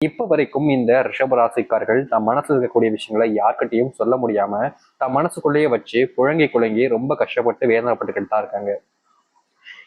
இப்போ வரைக்கும் இந்த ரிஷபராசிக்காரர்கள் தம் மனசில் இருக்கக்கூடிய விஷயங்களை யார்கிட்டயும் சொல்ல முடியாம தம் மனசுக்குள்ளேயே வச்சு குழங்கி குழங்கி ரொம்ப கஷ்டப்பட்டு வேதனைப்பட்டுக்கிட்டு தான் இருக்காங்க.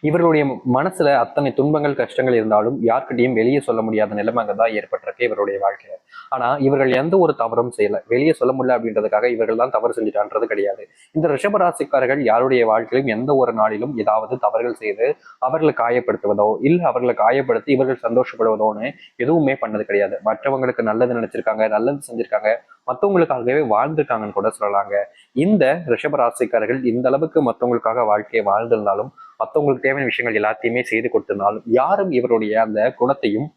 இவர்களுடைய மனசுல அத்தனை துன்பங்கள் கஷ்டங்கள் இருந்தாலும் யார்கிட்டையும் வெளியே சொல்ல முடியாத நிலைமை தான் ஏற்பட்டிருக்கு இவருடைய வாழ்க்கையில. ஆனா இவர்கள் எந்த ஒரு தவறும் செய்யல. வெளியே சொல்ல முடியல அப்படின்றதுக்காக இவர்கள் தான் தவறு செஞ்சிட்டான்றது கிடையாது. இந்த ரிஷபராசிக்காரர்கள் யாருடைய வாழ்க்கையிலும் எந்த ஒரு நாளிலும் ஏதாவது தவறுகள் செய்து அவர்களை காயப்படுத்துவதோ இல்ல அவர்களை காயப்படுத்தி இவர்கள் சந்தோஷப்படுவதோன்னு எதுவுமே பண்ணது கிடையாது. மற்றவங்களுக்கு நல்லது நினைச்சிருக்காங்க நல்லது செஞ்சிருக்காங்க மற்றவங்களுக்காகவே வாழ்ந்திருக்காங்கன்னு கூட சொல்லலாங்க. இந்த ரிஷபராசிக்காரர்கள் இந்த அளவுக்கு மற்றவங்களுக்காக வாழ்க்கையை வாழ்ந்திருந்தாலும் மற்றவங்களுக்கு தேவையான விஷயங்கள் எல்லாத்தையுமே செய்து கொடுத்திருந்தாலும் யாரும் இவருடைய அந்த குணத்தையும்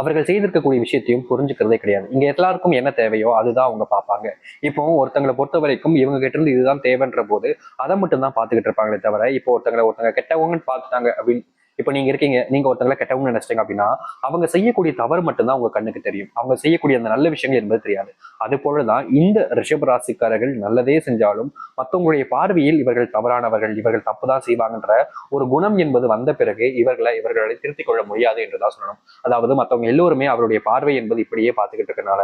அவர்கள் செய்திருக்கக்கூடிய விஷயத்தையும் புரிஞ்சுக்கிறதே கிடையாது. இங்க எல்லாருக்கும் என்ன தேவையோ அதுதான் அவங்க பார்ப்பாங்க. இப்போ ஒருத்தங்களை பொறுத்த வரைக்கும் இவங்க கிட்ட இருந்து இதுதான் தேவைன்ற போது அதை மட்டும் தான் பார்த்துக்கிட்டு இருப்பாங்களே தவிர இப்போ ஒருத்தங்களை ஒருத்தங்க கெட்டவங்கன்னு பார்த்துட்டாங்க அப்படின்னு இப்போ நீங்க இருக்கீங்க நீங்க ஒருத்தங்களை கெட்டவங்க நினைச்சிட்டீங்க அப்படின்னா அவங்க செய்யக்கூடிய தவறு மட்டும்தான் உங்க கண்ணுக்கு தெரியும். அவங்க செய்யக்கூடிய அந்த நல்ல விஷயங்கள் என்பது தெரியாது. அது போலதான் இந்த ரிஷப ராசிக்காரர்கள் நல்லதே செஞ்சாலும் மற்றவங்களுடைய பார்வையில் இவர்கள் தவறானவர்கள் இவர்கள் தப்பு தான் செய்வாங்கன்ற ஒரு குணம் என்பது வந்த பிறகு இவர்களை இவர்களை திருத்திக் கொள்ள முடியாது என்றுதான் சொல்லணும். அதாவது மற்றவங்க எல்லோருமே அவருடைய பார்வை என்பது இப்படியே பார்த்துக்கிட்டு இருக்கனால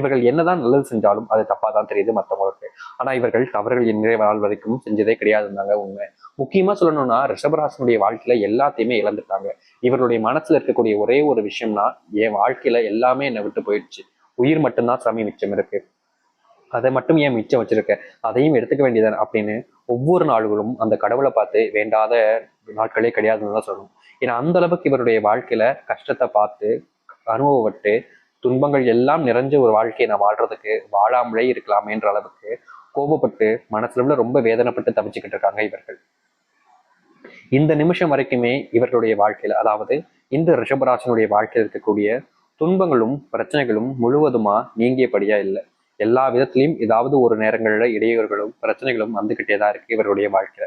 இவர்கள் என்னதான் நல்லது செஞ்சாலும் அது தப்பா தான் தெரியுது மற்றவங்களுக்கு ஆனா இவர்கள் தவறுகள் இன்றைய நாள் வரைக்கும் செஞ்சதே கிடையாதுந்தாங்க உண்மை. முக்கியமா சொல்லணும்னா ரிஷபராசனுடைய வாழ்க்கையில எல்லாத்தையுமே இழந்துட்டாங்க. இவருடைய மனசுல இருக்கக்கூடிய ஒரே ஒரு விஷயம்னா என் வாழ்க்கையில எல்லாமே என்னை விட்டு போயிடுச்சு. உயிர் மட்டும்தான் சாமி மிச்சம் இருக்கு. அதை மட்டும் ஏன் மிச்சம் வச்சிருக்க? அதையும் எடுத்துக்க வேண்டியதான் அப்படின்னு ஒவ்வொரு நாள்களும் அந்த கடவுளை பார்த்து வேண்டாத நாட்களே கிடையாதுன்னு தான் சொல்லணும். ஏன்னா அந்த அளவுக்கு இவருடைய வாழ்க்கையில கஷ்டத்தை பார்த்து அனுபவப்பட்டு துன்பங்கள் எல்லாம் நிறைஞ்ச ஒரு வாழ்க்கையை நான் வாழ்றதுக்கு வாழாமலே இருக்கலாமேன்ற அளவுக்கு கோபப்பட்டு மனசுல ரொம்ப வேதனைப்பட்டு தவிச்சுக்கிட்டு இருக்காங்க இவர்கள். இந்த நிமிஷம் வரைக்குமே இவர்களுடைய வாழ்க்கையில் அதாவது இந்த ரிஷபராசனுடைய வாழ்க்கையில் இருக்கக்கூடிய துன்பங்களும் பிரச்சனைகளும் முழுவதுமா நீங்கியபடியா இல்லை. எல்லா விதத்திலையும் ஏதாவது ஒரு நேரங்களில் இடையூறுகளும் பிரச்சனைகளும் வந்துகிட்டே தான் இருக்கு இவருடைய வாழ்க்கையில.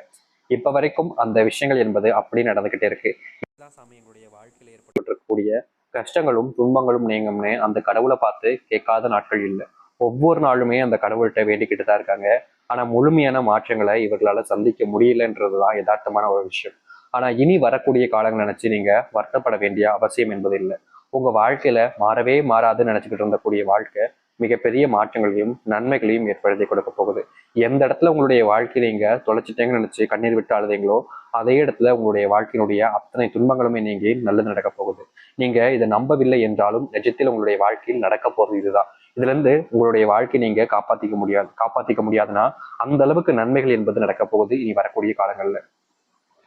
இப்ப வரைக்கும் அந்த விஷயங்கள் என்பது அப்படி நடந்துகிட்டே இருக்கு. எல்லா எங்களுடைய வாழ்க்கையில் ஏற்பட்டிருக்கக்கூடிய கஷ்டங்களும் துன்பங்களும் நீங்கும்னு அந்த கடவுளை பார்த்து கேட்காத நாட்கள் இல்லை. ஒவ்வொரு நாளுமே அந்த கடவுள்கிட்ட வேண்டிக்கிட்டு தான் இருக்காங்க. ஆனா முழுமையான மாற்றங்களை இவர்களால சந்திக்க முடியலன்றது தான் யதார்த்தமான ஒரு விஷயம். ஆனா இனி வரக்கூடிய காலங்கள் நினைச்சு நீங்க வருத்தப்பட வேண்டிய அவசியம் என்பது இல்லை. உங்க வாழ்க்கையில மாறவே மாறாதுன்னு நினைச்சுக்கிட்டு இருந்தக்கூடிய வாழ்க்கை மிகப்பெரிய மாற்றங்களையும் நன்மைகளையும் ஏற்படுத்தி கொடுக்க போகுது. எந்த இடத்துல உங்களுடைய வாழ்க்கையை நீங்க தொலைச்சிட்டேங்கன்னு நினைச்சு கண்ணீர் விட்டு அழுதீங்களோ அதே இடத்துல உங்களுடைய வாழ்க்கையினுடைய அத்தனை துன்பங்களுமே நீங்க நல்லது நடக்க போகுது. நீங்க இதை நம்பவில்லை என்றாலும் நிஜத்தில் உங்களுடைய வாழ்க்கையில் நடக்க போறது இதுதான். இதுல இருந்து உங்களுடைய வாழ்க்கை நீங்க காப்பாத்திக்க முடியாது காப்பாத்திக்க முடியாதுன்னா அந்த அளவுக்கு நன்மைகள் என்பது நடக்க போகுது இனி வரக்கூடிய காலங்கள்ல.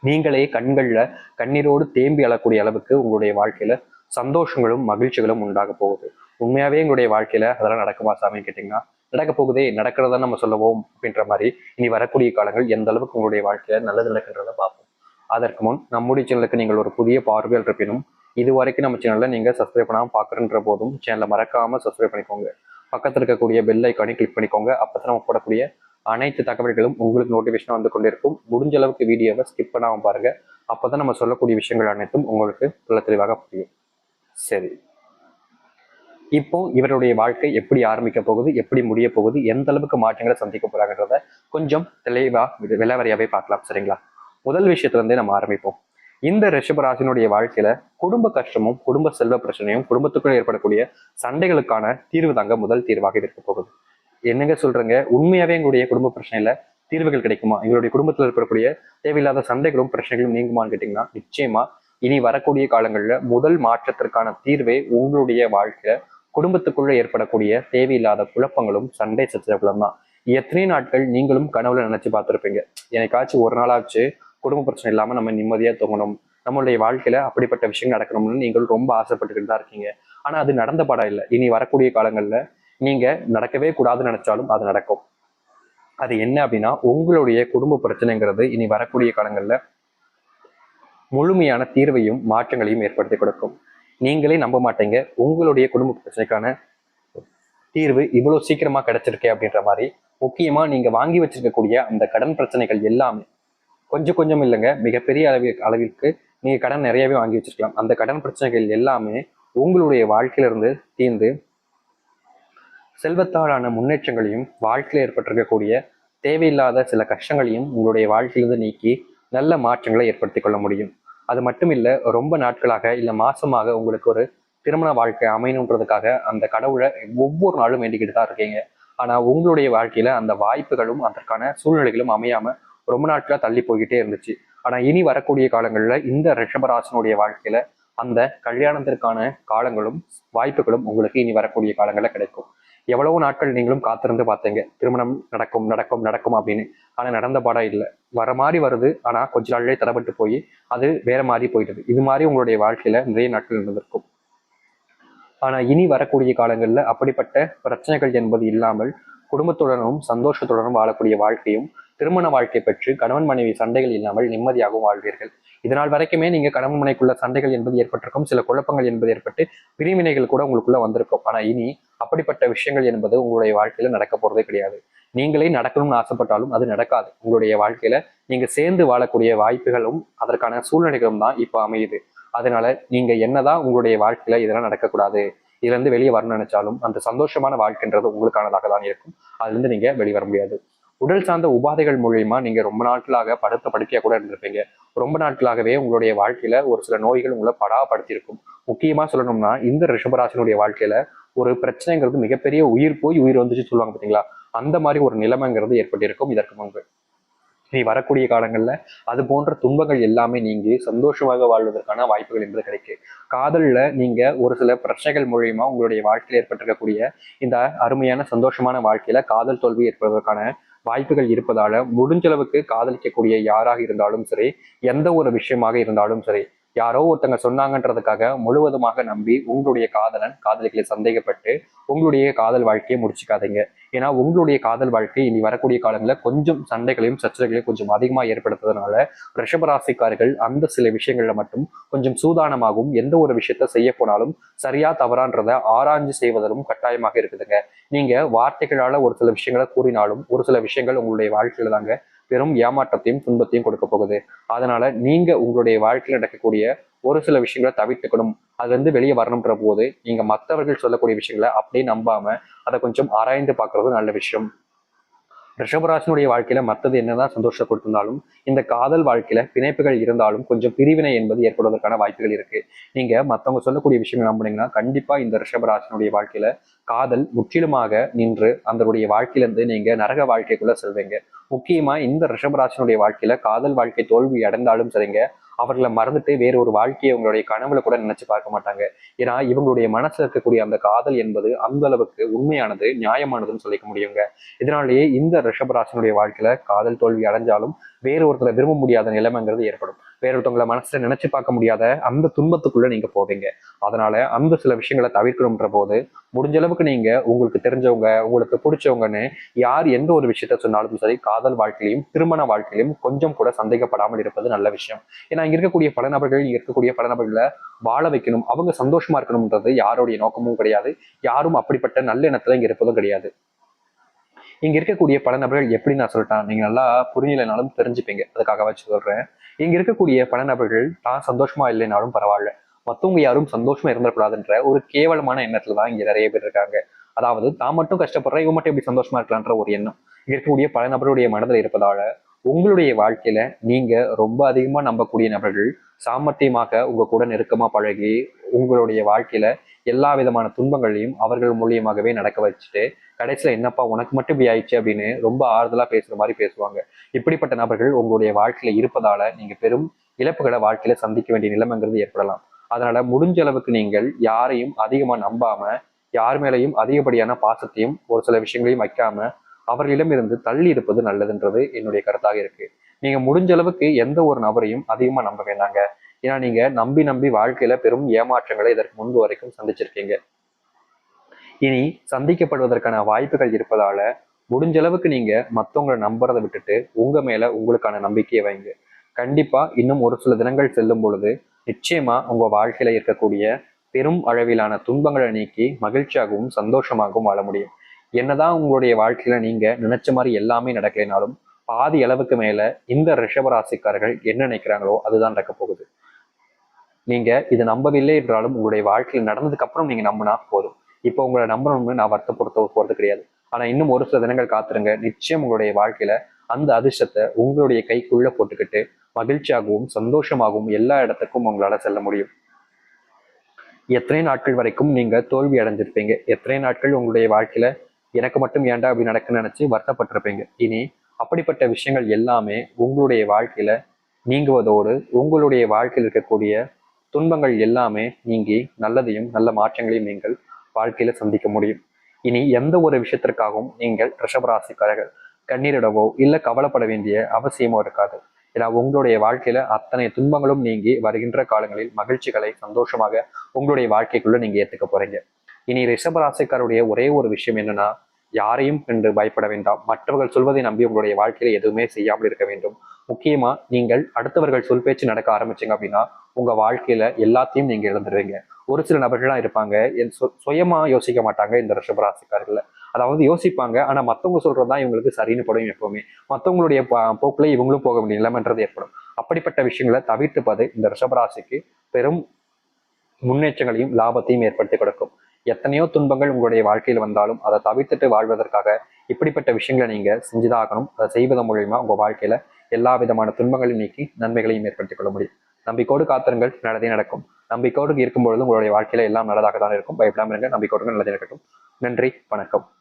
நீங்களே கண்கள்ல கண்ணீரோடு தேம்பி அழக்கூடிய அளவுக்கு உங்களுடைய வாழ்க்கையில சந்தோஷங்களும் மகிழ்ச்சிகளும் உண்டாக போகுது. உண்மையாவே எங்களுடைய வாழ்க்கையில அதெல்லாம் நடக்குமா சாமி கேட்டீங்கன்னா நடக்க போகுதே நடக்கிறதா நம்ம சொல்லுவோம் அப்படின்ற மாதிரி இனி வரக்கூடிய காலங்கள் எந்த அளவுக்கு உங்களுடைய வாழ்க்கையில நல்லது நடக்கின்றத பார்ப்போம். அதற்கு முன் நம்முடைய சேனலுக்கு நீங்கள் ஒரு புதிய பார்வையில் இருப்பினும் இது வரைக்கும் நம்ம சேனலில் நீங்கள் சப்ஸ்கிரைப் பண்ணாமல் பார்க்குறன்ற போதும் சேனலை மறக்காமல் சப்ஸ்கிரைப் பண்ணிக்கோங்க. பக்கத்தில் இருக்கக்கூடிய பெல் ஐக்கானையும் கிளிக் பண்ணிக்கோங்க. அப்போ தான் நம்ம போடக்கூடிய அனைத்து தகவல்களும் உங்களுக்கு நோட்டிஃபிகேஷன் வந்து கொண்டிருக்கும். முடிஞ்ச அளவுக்கு வீடியோவை ஸ்கிப் பாருங்கள் அப்போ தான் நம்ம சொல்லக்கூடிய விஷயங்கள் அனைத்தும் உங்களுக்கு நல்ல தெளிவாக புரியும். சரி. இப்போ இவருடைய வாழ்க்கை எப்படி ஆரம்பிக்க போகுது? எப்படி முடிய போகுது? எந்த அளவுக்கு மாற்றங்களை சந்திக்க போறாங்கன்றத கொஞ்சம் தெளிவாக விலவரையாவே பார்க்கலாம். சரிங்களா? முதல் விஷயத்துல இருந்தே நம்ம ஆரம்பிப்போம். இந்த ரிஷபராசினுடைய வாழ்க்கையில குடும்ப கஷ்டமும் குடும்ப செல்வ பிரச்சனையும் குடும்பத்துக்குள்ள ஏற்படக்கூடிய சண்டைகளுக்கான தீர்வு தாங்க முதல் தீர்வாக இருக்க போகுது. என்னங்க சொல்றீங்க? உண்மையாவே எங்களுடைய குடும்ப பிரச்சனையில தீர்வுகள் கிடைக்குமா? எங்களுடைய குடும்பத்தில் இருக்கக்கூடிய தேவையில்லாத சண்டைகளும் பிரச்சனைகளும் நீங்குமான்னு கேட்டீங்கன்னா நிச்சயமா இனி வரக்கூடிய காலங்களில் முதல் மாற்றத்திற்கான தீர்வே உங்களுடைய வாழ்க்கையில குடும்பத்துக்குள்ள ஏற்படக்கூடிய தேவையில்லாத குழப்பங்களும் சண்டை சச்சரவுகளும் தான். எத்தனை நாட்கள் நீங்களும் கனவுல நினைச்சு பார்த்துருப்பீங்க. எனக்காச்சும் ஒரு நாளாச்சு குடும்ப பிரச்சனை இல்லாமல் நம்ம நிம்மதியாக தூங்கணும். நம்மளுடைய வாழ்க்கையில அப்படிப்பட்ட விஷயம் நடக்கணும்னு நீங்கள் ரொம்ப ஆசைப்பட்டுக்கிட்டு தான் இருக்கீங்க. ஆனால் அது நடந்த படம் இல்லை. இனி வரக்கூடிய காலங்களில் நீங்கள் நடக்கவே கூடாதுன்னு நினச்சாலும் அது நடக்கும். அது என்ன அப்படின்னா உங்களுடைய குடும்ப பிரச்சனைங்கிறது இனி வரக்கூடிய காலங்களில் முழுமையான தீர்வையும் மாற்றங்களையும் ஏற்படுத்தி கொடுக்கும். நீங்களே நம்ப மாட்டீங்க. உங்களுடைய குடும்ப பிரச்சனைக்கான தீர்வு இவ்வளோ சீக்கிரமா கிடைச்சிருக்கே அப்படின்ற மாதிரி முக்கியமாக நீங்கள் வாங்கி வச்சிருக்கக்கூடிய அந்த கடன் பிரச்சனைகள் எல்லாமே கொஞ்சம் கொஞ்சம் இல்லைங்க. மிகப்பெரிய அளவில் அளவிற்கு நீங்க கடன் நிறையவே வாங்கி வச்சிருக்கலாம். அந்த கடன் பிரச்சனைகள் எல்லாமே உங்களுடைய வாழ்க்கையிலிருந்து தீர்ந்து செல்வத்தாலான முன்னேற்றங்களையும் வாழ்க்கையில் ஏற்பட்டிருக்கக்கூடிய தேவையில்லாத சில கஷ்டங்களையும் உங்களுடைய வாழ்க்கையிலிருந்து நீக்கி நல்ல மாற்றங்களை ஏற்படுத்தி கொள்ள முடியும். அது மட்டும் இல்லை ரொம்ப நாட்களாக இல்லை மாசமாக உங்களுக்கு ஒரு திருமண வாழ்க்கை அமையணுன்றதுக்காக அந்த கடவுளை ஒவ்வொரு நாளும் வேண்டிக்கிட்டு தான் இருக்கீங்க. ஆனால் உங்களுடைய வாழ்க்கையில அந்த வாய்ப்புகளும் அதற்கான சூழ்நிலைகளும் அமையாமல் ரொம்ப நாட்களாக தள்ளி போய்கிட்டே இருந்துச்சு. ஆனா இனி வரக்கூடிய காலங்கள்ல இந்த ரிஷபராசனுடைய வாழ்க்கையில அந்த கல்யாணத்திற்கான காலங்களும் வாய்ப்புகளும் உங்களுக்கு இனி வரக்கூடிய காலங்களில் கிடைக்கும். எவ்வளவு நாட்கள் நீங்களும் காத்திருந்து பார்த்தீங்க. திருமணம் நடக்கும் நடக்கும் நடக்கும் அப்படின்னு. ஆனா நடந்த பாடம் இல்லை. வர மாதிரி வருது. ஆனா கொஞ்ச நாள்லேயே தடப்பட்டு போய் அது வேற மாதிரி போயிடுது. இது மாதிரி உங்களுடைய வாழ்க்கையில நிறைய நாட்கள் இருந்திருக்கும் ஆனா இனி வரக்கூடிய காலங்கள்ல அப்படிப்பட்ட பிரச்சனைகள் என்பது இல்லாமல் குடும்பத்துடனும் சந்தோஷத்துடனும் வாழக்கூடிய வாழ்க்கையும் திருமண வாழ்க்கை பெற்று கணவன் மனைவி சண்டைகள் இல்லாமல் நிம்மதியாகவும் வாழ்வீர்கள். இதனால் வரைக்குமே நீங்க கணவன் மனைக்குள்ள சண்டைகள் என்பது ஏற்பட்டிருக்கும் சில குழப்பங்கள் என்பது ஏற்பட்டு பிரிவினைகள் கூட உங்களுக்குள்ள வந்திருக்கும். ஆனா இனி அப்படிப்பட்ட விஷயங்கள் என்பது உங்களுடைய வாழ்க்கையில நடக்க போறதே கிடையாது. நீங்களே நடக்கணும்னு ஆசைப்பட்டாலும் அது நடக்காது. உங்களுடைய வாழ்க்கையில நீங்க சேர்ந்து வாழக்கூடிய வாய்ப்புகளும் அதற்கான சூழ்நிலைகளும் தான் இப்போ அமையுது. அதனால நீங்க என்னதான் உங்களுடைய வாழ்க்கையில இதெல்லாம் நடக்கக்கூடாது. இதுல இருந்து வெளியே வரணும்னு நினைச்சாலும் அந்த சந்தோஷமான வாழ்க்கைன்றது உங்களுக்கானதாக தான் இருக்கும். அதுலேருந்து நீங்கள் நீங்க வெளியே வர முடியாது. உடல் சார்ந்த உபாதைகள் மூலயமா நீங்க ரொம்ப நாட்களாக படுத்த படுக்கையா கூட இருந்திருப்பீங்க. ரொம்ப நாட்களாகவே உங்களுடைய வாழ்க்கையில ஒரு சில நோய்கள் உங்களை படாப்படுத்தியிருக்கும். முக்கியமா சொல்லணும்னா இந்த ரிஷபராசினுடைய வாழ்க்கையில ஒரு பிரச்சனைங்கிறது மிகப்பெரிய உயிர் போய் உயிர் வந்துச்சு சொல்லுவாங்க பார்த்தீங்களா அந்த மாதிரி ஒரு நிலைமைங்கிறது ஏற்பட்டிருக்கும் இதற்கு முன்பு. இனி வரக்கூடிய காலங்களில் அது போன்ற துன்பங்கள் எல்லாமே நீங்கி சந்தோஷமாக வாழ்வதற்கான வாய்ப்புகள் என்பது கிடைக்கும் காதலில் நீங்கள் ஒரு சில பிரச்சனைகள் மூலியமா உங்களுடைய வாழ்க்கையில் ஏற்பட்டிருக்கக்கூடிய இந்த அருமையான சந்தோஷமான வாழ்க்கையில காதல் தோல்வி ஏற்படுவதற்கான வாய்ப்புகள் இருப்பதால முடிஞ்சளவுக்கு காதலிக்கக்கூடிய யாராக இருந்தாலும் சரி எந்த ஒரு விஷயமாக இருந்தாலும் சரி யாரோ ஒருத்தங்க சொன்னாங்கன்றதுக்காக முழுவதுமாக நம்பி உங்களுடைய காதலன் காதலிகளை சந்தேகப்பட்டு உங்களுடைய காதல் வாழ்க்கையை முடிச்சுக்காதீங்க. ஏன்னா உங்களுடைய காதல் வாழ்க்கை இனி வரக்கூடிய காலங்களில் கொஞ்சம் சண்டைகளையும் சர்ச்சைகளையும் கொஞ்சம் அதிகமாக ஏற்படுத்துறதுனால ரிஷபராசிக்காரர்கள் அந்த சில விஷயங்களில் மட்டும் கொஞ்சம் சூதானமாகவும் எந்த ஒரு விஷயத்த செய்ய போனாலும் சரியா தவறான்றதை ஆராய்ஞ்சு செய்வதிலும் கட்டாயமாக இருக்குதுங்க. நீங்க வார்த்தைகளால ஒரு சில விஷயங்களை கூறினாலும் ஒரு சில விஷயங்கள் உங்களுடைய வாழ்க்கையில தாங்க பெரும் ஏமாற்றத்தையும் துன்பத்தையும் கொடுக்க போகுது. அதனால நீங்க உங்களுடைய வாழ்க்கையில் நடக்கக்கூடிய ஒரு சில விஷயங்களை தவிர்த்துக்கணும். அதுலேருந்து வெளியே வரணுன்ற போது நீங்கள் மற்றவர்கள் சொல்லக்கூடிய விஷயங்களை அப்படியே நம்பாமல் அதை கொஞ்சம் ஆராய்ந்து பார்க்குறது நல்ல விஷயம். ரிஷபராசனுடைய வாழ்க்கையில மற்றது என்னதான் சந்தோஷம் கொடுத்திருந்தாலும் இந்த காதல் வாழ்க்கையில பிணைப்புகள் இருந்தாலும் கொஞ்சம் பிரிவினை என்பது ஏற்படுவதற்கான வாய்ப்புகள் இருக்கு. நீங்க மற்றவங்க சொல்லக்கூடிய விஷயங்கள் நம்புனீங்கன்னா கண்டிப்பா இந்த ரிஷபராசனுடைய வாழ்க்கையில காதல் முற்றிலுமாக நின்று அதனுடைய வாழ்க்கையிலிருந்து நீங்க நரக வாழ்க்கைக்குள்ள செல்வீங்க. முக்கியமா இந்த ரிஷபராசனுடைய வாழ்க்கையில காதல் வாழ்க்கை தோல்வி அடைந்தாலும் சரிங்க அவர்களை மறந்துட்டு வேற ஒரு வாழ்க்கையை அவங்களுடைய கனவுல கூட நினைச்சு பார்க்க மாட்டாங்க. ஏன்னா இவங்களுடைய மனசுல இருக்கக்கூடிய அந்த காதல் என்பது அந்த அளவுக்கு உண்மையானது நியாயமானதுன்னு சொல்லிக்க முடியுங்க. இதனாலேயே இந்த ரிஷபராசனுடைய வாழ்க்கையில காதல் தோல்வி அடைஞ்சாலும் வேற ஒருத்தரை விரும்ப முடியாத நிலைமைங்கிறது ஏற்படும். வேற ஒருத்தவங்களை மனசுல நினைச்சு பார்க்க முடியாத அந்த துன்பத்துக்குள்ள நீங்க போவீங்க. அதனால அந்த சில விஷயங்களை தவிர்க்கணும்ன்ற போது முடிஞ்ச அளவுக்கு நீங்க உங்களுக்கு தெரிஞ்சவங்க உங்களுக்கு பிடிச்சவங்கன்னு யார் எந்த ஒரு விஷயத்த சொன்னாலும் சரி காதல் வாழ்க்கையிலும் திருமண வாழ்க்கையிலும் கொஞ்சம் கூட சந்தேகப்படாமல் இருப்பது நல்ல விஷயம். ஏன்னா இங்க இருக்கக்கூடிய பல நபர்கள் இங்க இருக்கக்கூடிய பல நபர்களை வாழ வைக்கணும். அவங்க சந்தோஷமா இருக்கணும்ன்றது யாருடைய நோக்கமும் கிடையாது. யாரும் அப்படிப்பட்ட நல்ல எண்ணத்துல இங்க இருப்பதும் கிடையாது. இங்க இருக்கக்கூடிய பல நபர்கள் எப்படி நான் சொல்லிட்டேன். நீங்க நல்லா புரியலைனாலும் தெரிஞ்சுப்பீங்க. அதுக்காக வச்சு சொல்றேன். இங்க இருக்கக்கூடிய பல நபர்கள் தான் சந்தோஷமா இல்லைனாலும் பரவாயில்ல. மத்தவங்க யாரும் சந்தோஷமா இருந்துடக்கூடாதுன்ற ஒரு கேவலமான எண்ணத்துல தான் இங்க நிறைய பேர் இருக்காங்க. அதாவது தான் மட்டும் கஷ்டப்படுற இவன் மட்டும் எப்படி சந்தோஷமா இருக்கலான்ற ஒரு எண்ணம். இங்க இருக்கக்கூடிய பல நபருடைய மனதில் இருப்பதால உங்களுடைய வாழ்க்கையில நீங்க ரொம்ப அதிகமா நம்பக்கூடிய நபர்கள் சாமர்த்தியமாக உங்க கூட நெருக்கமா பழகி உங்களுடைய வாழ்க்கையில எல்லா விதமான துன்பங்களையும் அவர்கள் மூலியமாகவே நடக்க வச்சுட்டு கடைசியில் என்னப்பா உனக்கு மட்டும் இப்படி ஆயிடுச்சு அப்படின்னு ரொம்ப ஆறுதலாக பேசுகிற மாதிரி பேசுவாங்க. இப்படிப்பட்ட நபர்கள் உங்களுடைய வாழ்க்கையில் இருப்பதால நீங்கள் பெரும் இழப்புகளை வாழ்க்கையில் சந்திக்க வேண்டிய நிலைமைங்கிறது ஏற்படலாம். அதனால முடிஞ்ச அளவுக்கு நீங்கள் யாரையும் அதிகமாக நம்பாம யார் மேலையும் அதிகப்படியான பாசத்தையும் ஒரு சில விஷயங்களையும் வைக்காம அவர்களிடமிருந்து தள்ளி இருப்பது நல்லதுன்றது என்னுடைய கருத்தாக இருக்கு. நீங்க முடிஞ்ச அளவுக்கு எந்த ஒரு நபரையும் அதிகமா நம்ப வேண்டாங்க. ஏன்னா நீங்க நம்பி நம்பி வாழ்க்கையில பெரும் ஏமாற்றங்களை இதற்கு முன்பு வரைக்கும் சந்திச்சிருக்கீங்க. இனி சந்திக்கப்படுவதற்கான வாய்ப்புகள் இருப்பதால முடிஞ்ச அளவுக்கு நீங்க மத்தவங்களை நம்புறதை விட்டுட்டு உங்க மேல உங்களுக்கான நம்பிக்கையை வைங்க. கண்டிப்பா இன்னும் ஒரு சில தினங்கள் செல்லும் பொழுது நிச்சயமா உங்க வாழ்க்கையில இருக்கக்கூடிய பெரும் அளவிலான துன்பங்களை நீக்கி மகிழ்ச்சியாகவும் சந்தோஷமாகவும் வாழ முடியும். என்னதான் உங்களுடைய வாழ்க்கையில நீங்க நினைச்ச மாதிரி எல்லாமே நடக்கலைனாலும் பாதி அளவுக்கு மேல இந்த ரிஷபராசிக்காரர்கள் என்ன நினைக்கிறாங்களோ அதுதான் நடக்க போகுது. நீங்க இதை நம்பவில்லை என்றாலும் உங்களுடைய வாழ்க்கையில் நடந்ததுக்கு அப்புறம் நீங்க நம்பினா போதும். இப்போ உங்களை நம்பணும்னு நான் வருத்தப்படுத்த போறது கிடையாது. ஆனா இன்னும் ஒரு சில தினங்கள் காத்துருங்க. நிச்சயம் உங்களுடைய வாழ்க்கையில அந்த அதிர்ஷ்டத்தை உங்களுடைய கைக்குள்ள போட்டுக்கிட்டு மகிழ்ச்சியாகவும் சந்தோஷமாகவும் எல்லா இடத்துக்கும் உங்களால செல்ல முடியும். எத்தனை நாட்கள் வரைக்கும் நீங்க தோல்வி அடைஞ்சிருப்பீங்க. எத்தனை நாட்கள் உங்களுடைய வாழ்க்கையில எனக்கு மட்டும் ஏன்டா அப்படி நடக்குன்னு நினைச்சு வருத்தப்பட்டிருப்பீங்க. இனி அப்படிப்பட்ட விஷயங்கள் எல்லாமே உங்களுடைய வாழ்க்கையில நீங்குவதோடு உங்களுடைய வாழ்க்கையில் இருக்கக்கூடிய துன்பங்கள் எல்லாமே நீங்கி நல்லதையும் நல்ல மாற்றங்களையும் நீங்கள் வாழ்க்கையில சந்திக்க முடியும். இனி எந்த ஒரு விஷயத்திற்காகவும் நீங்கள் ரிஷபராசிக்காரர்கள் கண்ணீரிடவோ இல்லை கவலைப்பட வேண்டிய அவசியமோ இருக்காது. ஏன்னா உங்களுடைய வாழ்க்கையில அத்தனை துன்பங்களும் நீங்கி வருகின்ற காலங்களில் மகிழ்ச்சிகளை சந்தோஷமாக உங்களுடைய வாழ்க்கைக்குள்ள நீங்க ஏத்துக்க போறீங்க. இனி ரிஷபராசிக்காருடைய ஒரே ஒரு விஷயம் என்னன்னா யாரையும் என்று பயப்பட வேண்டாம். மற்றவர்கள் சொல்வதை நம்பி உங்களுடைய வாழ்க்கையில எதுவுமே செய்யாமல் இருக்க வேண்டும். முக்கியமா நீங்கள் அடுத்தவர்கள் சொல் பேச்சு நடக்க ஆரம்பிச்சீங்க அப்படின்னா உங்க வாழ்க்கையில எல்லாத்தையும் நீங்க இழந்துருவீங்க. ஒரு சில நபர்கள்லாம் இருப்பாங்க என் சுயமா யோசிக்க மாட்டாங்க இந்த ரிஷபராசிக்காரர்கள அதாவது யோசிப்பாங்க ஆனா மத்தவங்க சொல்றதுதான் இவங்களுக்கு சரின்னு படும் எப்பவுமே. மத்தவங்களுடைய போக்குல இவங்களும் போக வேண்டிய நிலைமைன்றது ஏற்படும். அப்படிப்பட்ட விஷயங்களை தவிர்த்துப்பது இந்த ரிஷபராசிக்கு பெரும் முன்னேற்றங்களையும் லாபத்தையும் ஏற்படுத்தி கொடுக்கும். எத்தனையோ துன்பங்கள் உங்களுடைய வாழ்க்கையில் வந்தாலும் அதை தவிர்த்துட்டு வாழ்வதற்காக இப்படிப்பட்ட விஷயங்களை நீங்கள் செஞ்சுதான் ஆகணும் அதை செய்வதன் மூலயமா உங்கள் வாழ்க்கையில எல்லா விதமான துன்பங்களையும் நீக்கி நன்மைகளையும் ஏற்படுத்திக் கொள்ள முடியும். நம்பிக்கோடு காத்திருங்கள். நல்லதே நடக்கும். நம்பிக்கோடு இருக்கும்பொழுது உங்களுடைய வாழ்க்கையில எல்லாம் நல்லதாக தான் இருக்கும். பயப்படாமல் இருங்க நம்பிக்கோடு நல்லதே நடக்கட்டும். நன்றி. வணக்கம்.